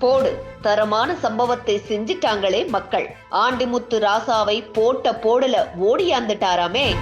போடு. தரமான சம்பவத்தை செஞ்சிட்டாங்களே மக்கள். ஆண்டிமுத்து ராசாவை போட்ட போடல ஓடியாந்துட்டாராமே.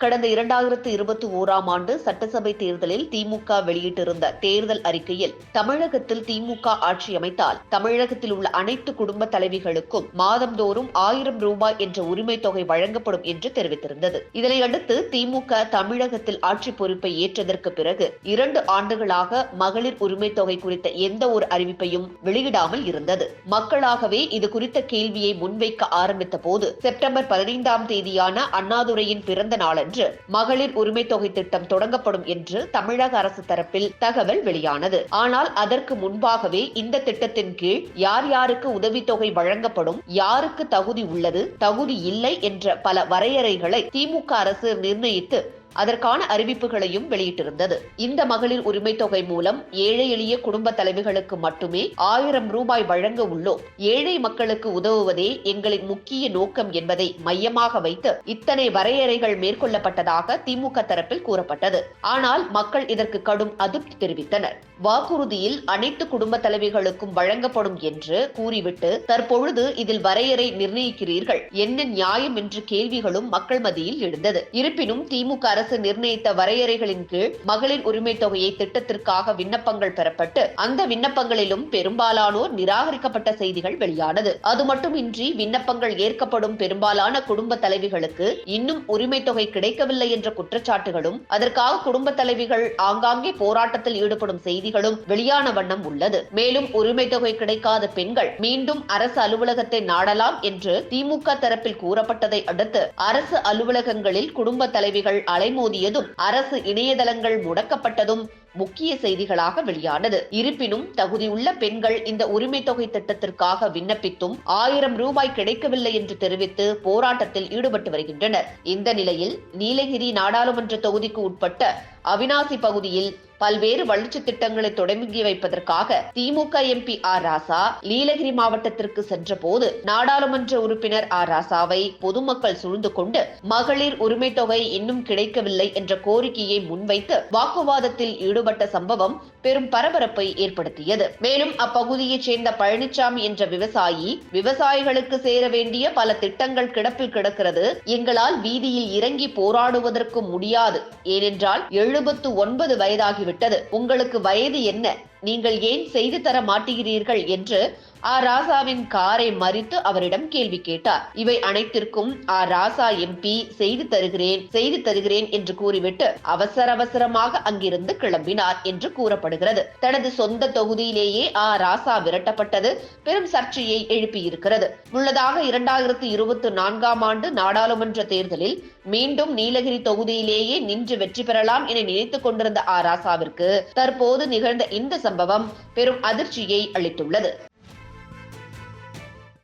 கடந்த இரண்டாயிரத்து இருபத்தி ஓராம் ஆண்டு சட்டசபை தேர்தலில் திமுக வெளியிட்டிருந்த தேர்தல் அறிக்கையில் தமிழகத்தில் திமுக ஆட்சி அமைத்தால் தமிழகத்தில் உள்ள அனைத்து குடும்ப தலைவிகளுக்கும் மாதந்தோறும் ஆயிரம் ரூபாய் என்ற உரிமை தொகை வழங்கப்படும் என்று தெரிவித்திருந்தது. இதனையடுத்து திமுக தமிழகத்தில் ஆட்சி பொறுப்பை ஏற்றதற்கு பிறகு இரண்டு ஆண்டுகளாக மகளிர் உரிமை தொகை குறித்த எந்த ஒரு அறிவிப்பையும் வெளியிடாமல் இருந்தது. மக்களாகவே இது குறித்த கேள்வியை முன்வைக்க ஆரம்பித்த போது செப்டம்பர் பதினைந்தாம் தேதியான அண்ணாதுரையின் பிறந்த நாளன்று மகளிர் உரிமை தொகை திட்டம் தொடங்கப்படும் என்று தமிழக அரசு தரப்பில் தகவல் வெளியானது. ஆனால் அதற்கு முன்பாகவே இந்த திட்டத்தின் கீழ் யார் யாருக்கு உதவித்தொகை வழங்கப்படும் யாருக்கு தகுதி உள்ளது தகுதி இல்லை என்ற பல வரையறைகளை திமுக அரசு நிர்ணயித்து அதற்கான அறிவிப்புகளையும் வெளியிட்டிருந்தது. இந்த மகளிர் உரிமை தொகை மூலம் ஏழை எளிய குடும்ப தலைவிகளுக்கு மட்டுமே ஆயிரம் ரூபாய் வழங்க உள்ளோம். ஏழை மக்களுக்கு உதவுவதே எங்களின் முக்கிய நோக்கம் என்பதை மையமாக வைத்து இத்தனை வரையறைகள் மேற்கொள்ளப்பட்டதாக திமுக தரப்பில் கூறப்பட்டது. ஆனால் மக்கள் இதற்கு கடும் அதிருப்தி தெரிவித்தனர். வாக்குறுதியில் அனைத்து குடும்ப தலைவிகளுக்கும் வழங்கப்படும் என்று கூறிவிட்டு தற்பொழுது இதில் வரையறை நிர்ணயிக்கிறீர்கள். என்ன நியாயம் என்று கேள்விகளும் மக்கள் மத்தியில் எழுந்தது. இருப்பினும் திமுக அரசு நிர்ணயித்த வரையறைகளின் கீழ் மகளிர் உரிமை தொகையை திட்டத்திற்காக விண்ணப்பங்கள் பெறப்பட்டு அந்த விண்ணப்பங்களிலும் பெரும்பாலானோர் நிராகரிக்கப்பட்ட செய்திகள் வெளியானது. அது மட்டுமின்றி விண்ணப்பங்கள் ஏற்கப்படும் பெரும்பாலான குடும்ப தலைவிகளுக்கு இன்னும் உரிமை தொகை கிடைக்கவில்லை என்ற குற்றச்சாட்டுகளும் அதற்காக குடும்ப தலைவிகள் ஆங்காங்கே போராட்டத்தில் ஈடுபடும் செய்திகளும் வெளியான வண்ணம் உள்ளது. மேலும் உரிமை தொகை கிடைக்காத பெண்கள் மீண்டும் அரசு அலுவலகத்தை நாடலாம் என்று திமுக தரப்பில் கூறப்பட்டதை அடுத்து அரசு அலுவலகங்களில் குடும்ப தலைவிகள் அலை தலைமோதியதும் அரசு இணையதளங்கள் முடக்கப்பட்டதும் முக்கிய செய்திகளாக வெளியானது. இருப்பினும் தகுதியுள்ள பெண்கள் இந்த உரிமை தொகை திட்டத்திற்காக விண்ணப்பித்தும் ஆயிரம் ரூபாய் கிடைக்கவில்லை என்று தெரிவித்து போராட்டத்தில் ஈடுபட்டு வருகின்றனர். இந்த நிலையில் நீலகிரி நாடாளுமன்ற தொகுதிக்கு உட்பட்ட அவினாசி பகுதியில் பல்வேறு வளர்ச்சி திட்டங்களை தொடங்கி வைப்பதற்காக திமுக எம்பி ஆர். ராசா நீலகிரி மாவட்டத்திற்கு சென்ற போது நாடாளுமன்ற உறுப்பினர் ஆர். ராசாவை பொதுமக்கள் சூழ்ந்து கொண்டு மகளிர் உரிமை தொகை இன்னும் கிடைக்கவில்லை என்ற கோரிக்கையை முன்வைத்து வாக்குவாதத்தில் ஈடுபட்ட சம்பவம் பெரும் பரபரப்பை ஏற்படுத்தியது. மேலும் அப்பகுதியைச் சேர்ந்த பழனிசாமி என்ற விவசாயி விவசாயிகளுக்கு சேர வேண்டிய பல திட்டங்கள் கிடப்பில் கிடக்கிறது. எங்களால் வீதியில் இறங்கி போராடுவதற்கு முடியாது. ஏனென்றால் எழுபத்து ஒன்பது வயதாகிவிட்டது. உங்களுக்கு வயது என்ன? நீங்கள் ஏன் செய்து தர மாட்டீகிறீர்கள் என்று ஆ ராசாவின் காரை மறித்து அவரிடம் கேள்வி கேட்டார். இவை அனைத்திற்கும் ஆ ராசா எம்பி செய்து தருகிறேன் செய்து தருகிறேன் என்று கூறிவிட்டு அவசர அவசரமாக அங்கிருந்து கிளம்பினார் என்று கூறப்படுகிறது. தனது சொந்த தொகுதியிலேயே ஆ ராசா விரட்டப்பட்டது பெரும் சர்ச்சையை எழுப்பியிருக்கிறது. முன்னதாக இரண்டாயிரத்து இருபத்தி நான்காம் ஆண்டு நாடாளுமன்ற தேர்தலில் மீண்டும் நீலகிரி தொகுதியிலேயே நின்று வெற்றி பெறலாம் என நினைத்துக் கொண்டிருந்த ஆ ராசாவிற்கு தற்போது நிகழ்ந்த இந்த சம்பவம் பெரும் அதிர்ச்சியை அளித்துள்ளது.